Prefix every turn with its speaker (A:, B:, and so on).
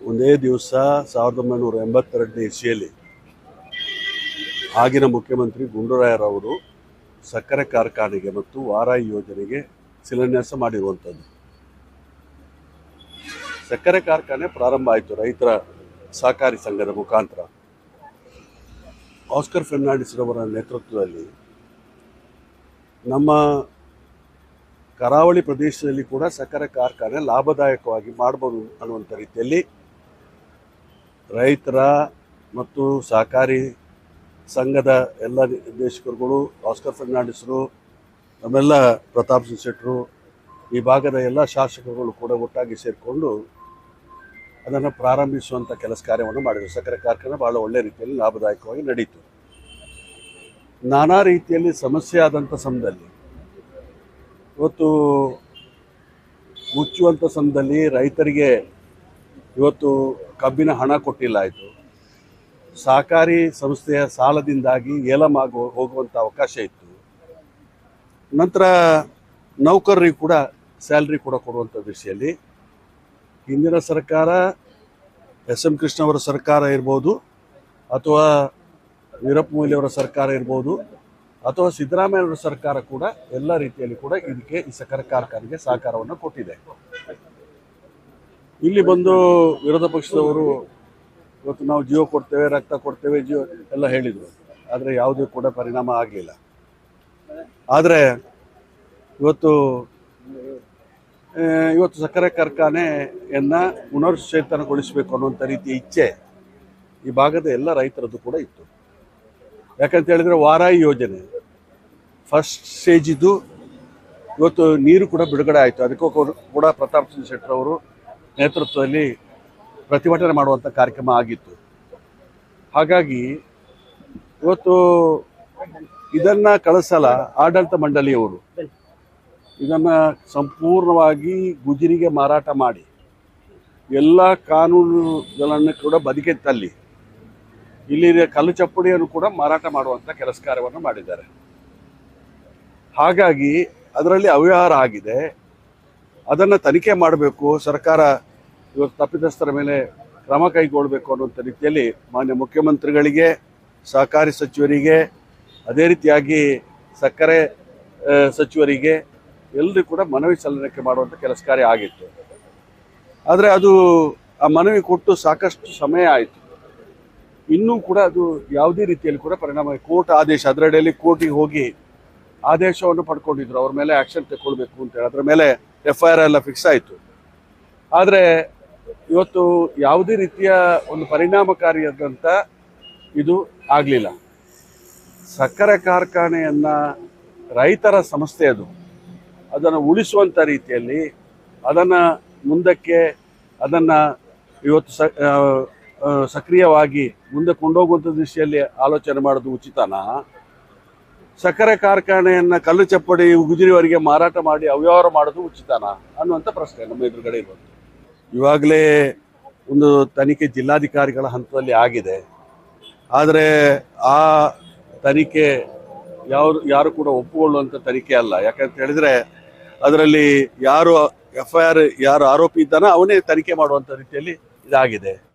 A: ಒಂದೇ ದಿವಸ ಸಾವಿರದ ಒಂಬೈನೂರ ಎಂಬತ್ತೆರಡನೇ ಇಸ್ವಿಯಲ್ಲಿ ಆಗಿನ ಮುಖ್ಯಮಂತ್ರಿ ಗುಂಡೂರಾಯರವರು ಸಕ್ಕರೆ ಕಾರ್ಖಾನೆಗೆ ಮತ್ತು ವಾರಾಯಿ ಯೋಜನೆಗೆ ಶಿಲಾನ್ಯಾಸ ಮಾಡಿರುವಂಥದ್ದು. ಸಕ್ಕರೆ ಕಾರ್ಖಾನೆ ಪ್ರಾರಂಭ ಆಯಿತು ರೈತರ ಸಹಕಾರಿ ಸಂಘದ ಮುಖಾಂತರ. ಆಸ್ಕರ್ ಫೆರ್ನಾಂಡಿಸ್ ರವರ ನೇತೃತ್ವದಲ್ಲಿ ನಮ್ಮ ಕರಾವಳಿ ಪ್ರದೇಶದಲ್ಲಿ ಕೂಡ ಸಕ್ಕರೆ ಕಾರ್ಖಾನೆ ಲಾಭದಾಯಕವಾಗಿ ಮಾಡ್ಬೋದು ಅನ್ನುವಂಥ ರೀತಿಯಲ್ಲಿ ರೈತರ ಮತ್ತು ಸಹಕಾರಿ ಸಂಘದ ಎಲ್ಲ ನಿರ್ದೇಶಕರುಗಳು ಆಸ್ಕರ್ ಫರ್ನಾಂಡಿಸರು, ನಮ್ಮೆಲ್ಲ ಪ್ರತಾಪ್ ಸಿಂಗ್ ಶೆಟ್ಟರು, ಈ ಭಾಗದ ಎಲ್ಲ ಶಾಸಕರುಗಳು ಕೂಡ ಒಟ್ಟಾಗಿ ಸೇರಿಕೊಂಡು ಅದನ್ನು ಪ್ರಾರಂಭಿಸುವಂಥ ಕೆಲಸ ಕಾರ್ಯವನ್ನು ಮಾಡಿದರು. ಸಕ್ಕರೆ ಕಾರ್ಖಾನೆ ಭಾಳ ಒಳ್ಳೆಯ ರೀತಿಯಲ್ಲಿ ಲಾಭದಾಯಕವಾಗಿ ನಡೀತು. ನಾನಾ ರೀತಿಯಲ್ಲಿ ಸಮಸ್ಯೆ ಆದಂಥ ಸಮಯದಲ್ಲಿ, ಇವತ್ತು ಮುಚ್ಚುವಂಥ ಸಮಯದಲ್ಲಿ ರೈತರಿಗೆ ಇವತ್ತು ಕಬ್ಬಿನ ಹಣ ಕೊಟ್ಟಿಲ್ಲ ಆಯಿತು ಸಹಕಾರಿ ಸಂಸ್ಥೆಯ ಸಾಲದಿಂದಾಗಿ ಏಲಮಾಗು ಹೋಗುವಂಥ ಅವಕಾಶ ಇತ್ತು. ನಂತರ ನೌಕರರಿಗೆ ಕೂಡ ಸ್ಯಾಲ್ರಿ ಕೂಡ ಕೊಡುವಂಥ ದೃಷ್ಟಿಯಲ್ಲಿ ಹಿಂದಿನ ಸರ್ಕಾರ, ಎಸ್ ಎಂ ಕೃಷ್ಣ ಅವರ ಸರ್ಕಾರ ಇರ್ಬೋದು ಅಥವಾ ವೀರಪ್ಪ ಮೊಯ್ಲಿಯವರ ಸರ್ಕಾರ ಇರ್ಬೋದು ಅಥವಾ ಸಿದ್ದರಾಮಯ್ಯವರ ಸರ್ಕಾರ ಕೂಡ ಎಲ್ಲ ರೀತಿಯಲ್ಲಿ ಕೂಡ ಇದಕ್ಕೆ ಈ ಸಕ್ಕರೆ ಕಾರ್ಖಾನೆಗೆ ಸಹಕಾರವನ್ನು ಕೊಟ್ಟಿದೆ. ಇಲ್ಲಿ ಬಂದು ವಿರೋಧ ಪಕ್ಷದವರು ಇವತ್ತು ನಾವು ಜೀವ ಕೊಡ್ತೇವೆ, ರಕ್ತ ಕೊಡ್ತೇವೆ ಜೀವ ಎಲ್ಲ ಹೇಳಿದರು. ಆದರೆ ಯಾವುದೇ ಕೂಡ ಪರಿಣಾಮ ಆಗಲಿಲ್ಲ. ಆದರೆ ಇವತ್ತು ಇವತ್ತು ಸಕ್ಕರೆ ಕಾರ್ಖಾನೆಯನ್ನು ಪುನಶ್ಚೇತನಗೊಳಿಸಬೇಕು ಅನ್ನುವಂಥ ರೀತಿಯ ಇಚ್ಛೆ ಈ ಭಾಗದ ಎಲ್ಲ ರೈತರದ್ದು ಕೂಡ ಇತ್ತು. ಯಾಕಂತ ಹೇಳಿದರೆ ವಾರಾಯಿ ಯೋಜನೆ. ಫಸ್ಟ್ ಸ್ಟೇಜಿದ್ದು ಇವತ್ತು ನೀರು ಕೂಡ ಬಿಡುಗಡೆ ಆಯಿತು. ಅದಕ್ಕೂ ಕೂಡ- ಪ್ರತಾಪ್ ಸಿಂಗ್ ಶೆಟ್ಟರ್ ಅವರು ನೇತೃತ್ವದಲ್ಲಿ ಪ್ರತಿಭಟನೆ ಮಾಡುವಂಥ ಕಾರ್ಯಕ್ರಮ ಆಗಿತ್ತು. ಹಾಗಾಗಿ ಇವತ್ತು ಇದನ್ನು ಕಳಿಸಲ್ಲ ಆಡಳಿತ ಮಂಡಳಿಯವರು. ಇದನ್ನು ಸಂಪೂರ್ಣವಾಗಿ ಗುಜರಿಗೆ ಮಾರಾಟ ಮಾಡಿ ಎಲ್ಲ ಕಾನೂನುಗಳನ್ನು ಕೂಡ ಬದುಕೆ ತಲ್ಲಿ ಇಲ್ಲಿ ಕಲ್ಲು ಚಪ್ಪಡಿಯನ್ನು ಕೂಡ ಮಾರಾಟ ಮಾಡುವಂಥ ಕೆಲಸ ಕಾರ್ಯವನ್ನು ಮಾಡಿದ್ದಾರೆ. ಹಾಗಾಗಿ ಅದರಲ್ಲಿ ಅವ್ಯವಹಾರ ಆಗಿದೆ. ಅದನ್ನು ತನಿಖೆ ಮಾಡಬೇಕು, ಸರ್ಕಾರ ಇವತ್ತು ತಪ್ಪಿತಸ್ಥರ ಮೇಲೆ ಕ್ರಮ ಕೈಗೊಳ್ಳಬೇಕು ಅನ್ನುವಂಥ ರೀತಿಯಲ್ಲಿ ಮಾನ್ಯ ಮುಖ್ಯಮಂತ್ರಿಗಳಿಗೆ, ಸಹಕಾರಿ ಸಚಿವರಿಗೆ, ಅದೇ ರೀತಿಯಾಗಿ ಸಕ್ಕರೆ ಸಚಿವರಿಗೆ ಎಲ್ಲರೂ ಕೂಡ ಮನವಿ ಸಲ್ಲಿಕೆ ಮಾಡುವಂಥ ಕೆಲಸ ಕಾರ್ಯ ಆಗಿತ್ತು. ಆದರೆ ಅದು ಆ ಮನವಿ ಕೊಟ್ಟು ಸಾಕಷ್ಟು ಸಮಯ ಆಯಿತು. ಇನ್ನೂ ಕೂಡ ಅದು ಯಾವುದೇ ರೀತಿಯಲ್ಲಿ ಕೂಡ ಪರಿಣಾಮ ಕೋರ್ಟ್ ಆದೇಶ, ಅದರಡಿಯಲ್ಲಿ ಕೋರ್ಟಿಗೆ ಹೋಗಿ ಆದೇಶವನ್ನು ಪಡ್ಕೊಂಡಿದ್ರು. ಅವ್ರ ಮೇಲೆ ಆ್ಯಕ್ಷನ್ ತಗೊಳ್ಬೇಕು ಅಂತೇಳಿ ಅದರ ಮೇಲೆ ಎಫ್ ಐ ಆರ್ ಎಲ್ಲ ಫಿಕ್ಸ್ ಆಯಿತು. ಆದರೆ ಇವತ್ತು ಯಾವುದೇ ರೀತಿಯ ಒಂದು ಪರಿಣಾಮಕಾರಿಯಾದಂಥ ಇದು ಆಗಲಿಲ್ಲ. ಸಕ್ಕರೆ ಕಾರ್ಖಾನೆಯನ್ನು ರೈತರ ಸಂಸ್ಥೆ ಅದು. ಅದನ್ನು ಉಳಿಸುವಂಥ ರೀತಿಯಲ್ಲಿ ಅದನ್ನು ಮುಂದಕ್ಕೆ ಅದನ್ನು ಇವತ್ತು ಸ ಸಕ್ರಿಯವಾಗಿ ಮುಂದೆ ಕೊಂಡೋಗುವಂಥ ದೃಷ್ಟಿಯಲ್ಲಿ ಆಲೋಚನೆ ಮಾಡೋದು ಉಚಿತನ. ಸಕ್ಕರೆ ಕಾರ್ಖಾನೆಯನ್ನು ಕಲ್ಲು ಚಪ್ಪಡಿ ಗುಜರಿವರೆಗೆ ಮಾರಾಟ ಮಾಡಿ ಅವ್ಯವಹಾರ ಮಾಡೋದು ಉಚಿತನ ಅನ್ನುವಂಥ ಪ್ರಶ್ನೆ ನಮ್ಮ ಎದುರುಗಡೆ ಇರುವಂಥ ಇವಾಗಲೇ ಒಂದು ತನಿಖೆ ಜಿಲ್ಲಾಧಿಕಾರಿಗಳ ಹಂತದಲ್ಲಿ ಆಗಿದೆ. ಆದರೆ ಆ ತನಿಖೆ ಯಾರು ಯಾರು ಕೂಡ ಒಪ್ಪಿಕೊಳ್ಳುವಂಥ ತನಿಖೆ ಅಲ್ಲ. ಯಾಕಂತ ಹೇಳಿದ್ರೆ ಅದರಲ್ಲಿ ಯಾರು ಎಫ್ ಐ ಆರ್, ಯಾರು ಆರೋಪಿ ಇದ್ದಾನೋ ಅವನೇ ತನಿಖೆ ಮಾಡುವಂಥ ರೀತಿಯಲ್ಲಿ ಇದಾಗಿದೆ.